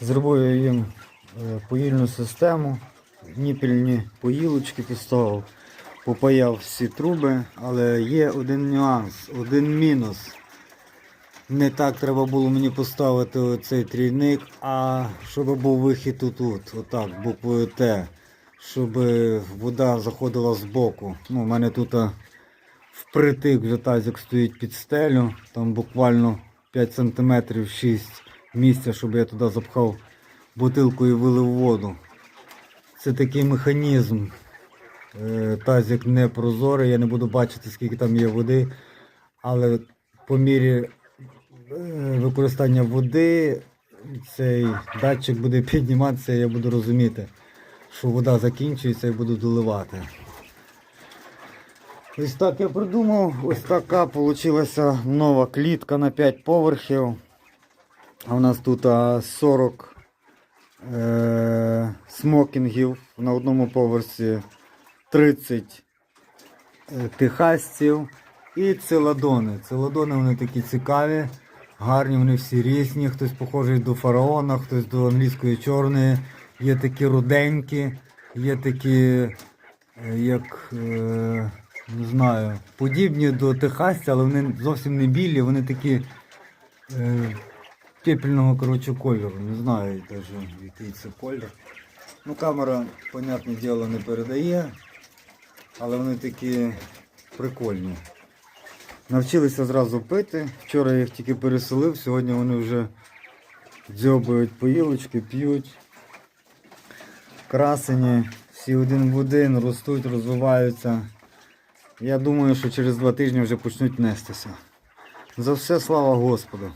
Зробив їм е, поїльну систему, ніпільні поїлочки поставив, попаяв всі труби, але є один нюанс, один мінус. Не так треба було мені поставити цей трійник, а щоб був вихід тут, отак, буквою Т, щоб вода заходила з боку. Ну, у мене тут впритик вже тазик стоїть під стелю, там буквально 5 см 6 місця, щоб я туди запхав бутилку і вилив воду. Це такий механізм. Е, Тазик не прозорий, я не буду бачити, скільки там є води, але по мірі е, використання води цей датчик буде підніматися, я буду розуміти, що вода закінчується і буду доливати. Ось так я придумав, ось така вийшла нова клітка на 5 поверхів. А у нас тут 40 е, смокінгів на одному поверсі, 30 е, техасців і целадони. Целадони вони такі цікаві, гарні, вони всі різні. Хтось похожий до фараона, хтось до англійської чорної. Є такі руденькі, є такі, е, як е, не знаю, подібні до техасця, але вони зовсім не білі, вони такі. Е, пепельного коротше, кольору. Не знаю навіть який це колір. Ну, камера, понятне діло, не передає, але вони такі прикольні. Навчилися зразу пити. Вчора їх тільки переселив, сьогодні вони вже дзьобають поїлочки, п'ють. Красені, всі один в один, ростуть, розвиваються. Я думаю, що через два тижні вже почнуть нестися. За все слава Господу.